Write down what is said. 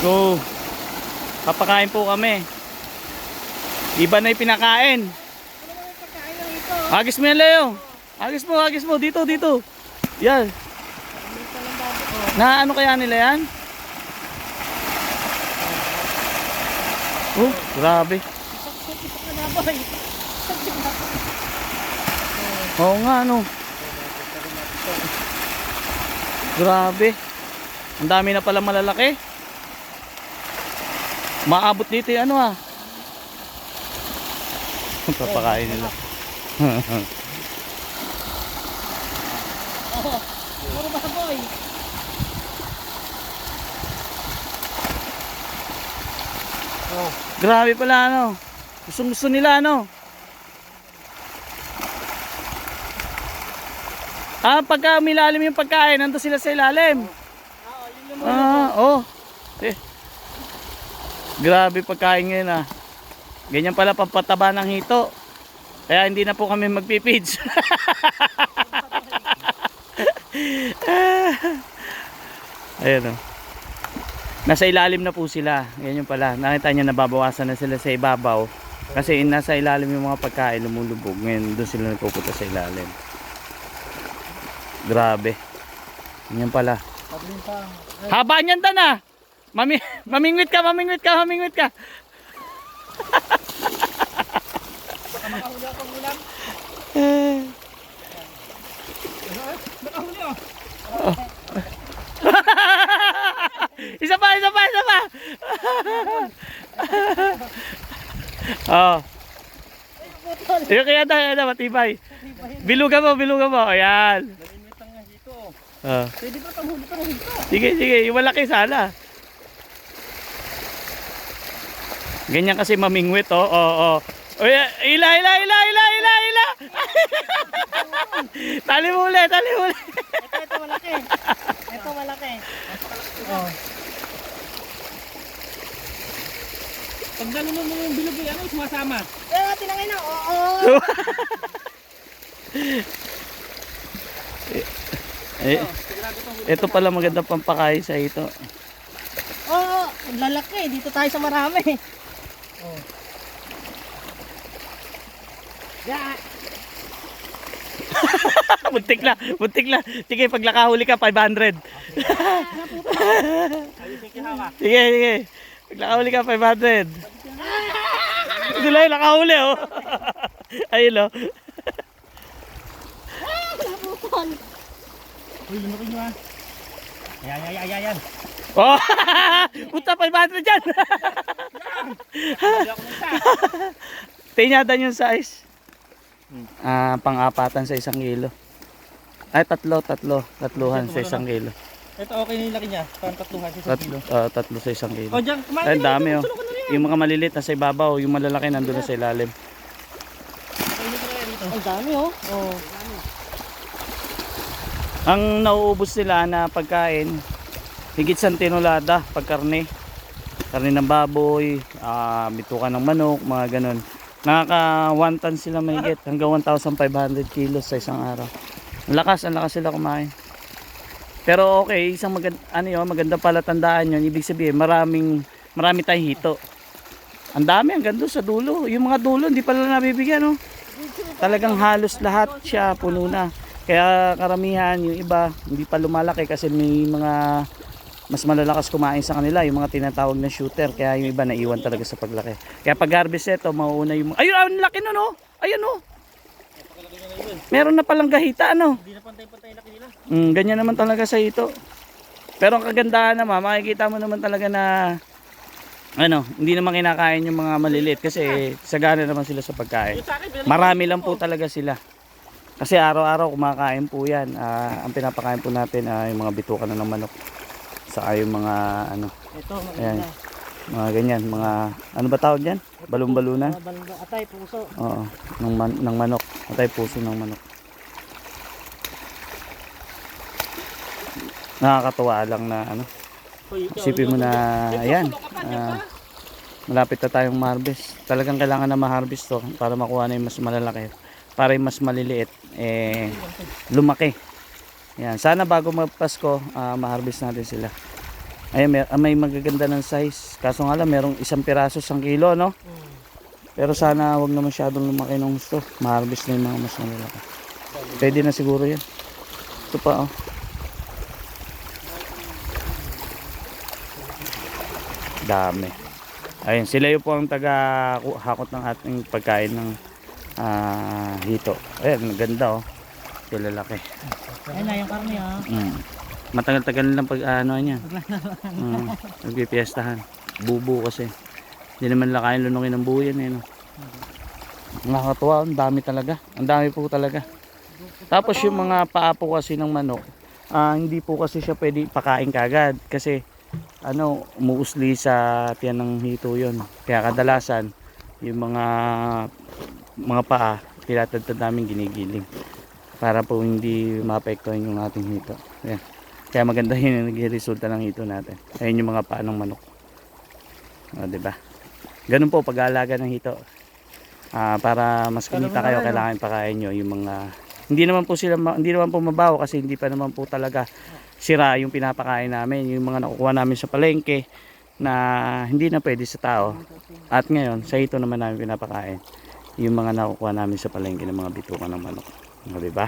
Go. Papakain po kami. Iba na yung pinakain. Agis mo yan, Leo. Agis mo, agis mo. Dito, dito. Yan. Na ano kaya nila yan? Oh, grabe. Oo nga, ano. Grabe. Ang dami na pala malalaki. Maabot dito yung ano ah. Papakain nila. Puro baboy. Grabe pala ano. Gusto gusto nila ano. Ah, pagka milalim yung pagkain, nandun sila sa ilalim. Ah, oh. Eh. Grabe pagkain ngayon ah. Ganyan pala pampataba ng hito. Kaya hindi na po kami magpipids. Ayun oh. Nasa ilalim na po sila. Yan yung pala. Nakita niyo nababawasan na sila sa ibabaw. Kasi nasa ilalim yung mga pagkain lumulubog. Ngayon doon sila nagpupunta sa ilalim. Grabe. Yan pala. Haba niyan tan ah. Mami, mamingwit ka, mamingwit ka, mamingwit ka. Baka makahuli akong ulam. Nakahuli oh. isa pa, isa pa, isa pa. oh. Yung kaya tayo, ano, matibay. Bilugan mo, bilugan mo. Ayan. Nalimit ang hito. Oh. Pwede ba panghuli pa ng hito? Sige, sige. Yung malaki sana. Ganyan kasi mamingwit, oh. Oh, oh. Uy, ila, ila, ila, ila, ila, ila. tali mo ulit, tali mo ulit. Ito, ito malaki. Ito malaki. Oh. Pag nalunod mo yung bilog ano, sumasama. Eh, tinangay na. Oo. Eh, ito pala maganda pampakain sa ito. Oo, ang lalaki. Dito tayo sa marami. Oh. Yeah. Buntik na, buntik na. Sige, pag nakahuli ka, 500. sige, sige. Pag nakahuli ka, 500. Hindi lang yung nakahuli, oh. Ayun, oh. Uy, lumaki nyo ah. Ayan, ayan, ayan, ayan. Oh, puta 500 dyan. Tinyadan yung size. Ah, pang-apatan sa isang kilo. Ay, tatlo, tatlo. Tatluhan sa isang kilo. Ito okay na yung laki niya. Parang tatluhan sa Tatlo, ah, tatlo sa isang kilo. O, dyan, kumain Ay, na, dami, oh. Yung mga maliliit nasa ibabaw, yung malalaki nandun na sa ilalim. Ang dami oh. Oh. Ang nauubos nila na pagkain, higit sa tinulada, pagkarne. Karne ng baboy, ah, bituka ng manok, mga ganun. Nakaka 1 ton sila mahigit, hanggang 1,500 kilos sa isang araw. Ang lakas, ang lakas sila kumain. Pero okay, isang maganda, ano yun, maganda pala tandaan yun. Ibig sabihin, maraming, marami tayong hito. Ang dami, hanggang doon sa dulo. Yung mga dulo, hindi pala nabibigyan, no? Talagang halos lahat siya puno na. Kaya karamihan, yung iba, hindi pa lumalaki kasi may mga mas malalakas kumain sa kanila, yung mga tinatawag na shooter. Kaya yung iba naiwan talaga sa paglaki. Kaya pag harvest ito, mauuna yung... Ayun, ang laki nun, no? Ayun, no? Meron na palang gahita, ano? Hindi na pantay-pantay laki nila. Mm, ganyan naman talaga sa ito. Pero ang kagandahan naman, makikita mo naman talaga na ano, hindi naman kinakain yung mga maliliit kasi sagana naman sila sa pagkain. Marami lang po talaga sila. Kasi araw-araw kumakain po yan. Ah, ang pinapakain po natin ay yung mga bituka na ng manok. Saka yung mga ano, Ito, Ayan. mga ganyan, mga ano ba tawag diyan? Balon-balunan. Atay, puso. Oo, ng, man, ng manok. Atay puso ng manok. Nakakatuwa lang na ano. Isipin mo ikaw, na, ayan, pa. malapit na tayong ma-harvest. Talagang kailangan na ma-harvest to para makuha na yung mas malalaki. Para yung mas maliliit, eh, lumaki. Yan. Sana bago magpasko, ah, ma-harvest natin sila. Ay, may, ah, may magaganda ng size. Kaso nga lang, merong isang piraso, isang kilo, no? Pero sana wag na masyadong lumaki ng gusto. Ma-harvest na yung mga mas malalaki. Pwede na siguro yan. Ito pa, oh. Dami. Ayun, sila yung po ang taga hakot ng ating pagkain ng ah, hito. Ayun, ganda oh. Sila laki. Ayun na, yung karne ah. Mm. Matagal-tagal lang pag ano niya. Mm. Nagpipiestahan. Bubo kasi. Hindi naman lakayin lunungin ng buo yan eh. No? Nakakatuwa, ang dami talaga. Ang dami po talaga. Tapos yung mga paa po kasi ng manok, ah, hindi po kasi siya pwede pakain kagad. Kasi ano, umuusli sa tiyan ng hito yon. Kaya kadalasan, yung mga mga paa, tinatagtad namin ginigiling. Para po hindi maapektuhan yung ating hito. Ayan. Kaya maganda yun yung nagre-resulta ng hito natin. Ayun yung mga paa ng manok. O, di ba? Ganun po pag-aalaga ng hito. Ah, para mas kumita kayo, kailangan pakain nyo yung mga hindi naman po sila hindi naman po mabaho kasi hindi pa naman po talaga sira yung pinapakain namin, yung mga nakukuha namin sa palengke na hindi na pwede sa tao. At ngayon, sa ito naman namin pinapakain yung mga nakukuha namin sa palengke ng mga bitukan ng manok. O, di ba?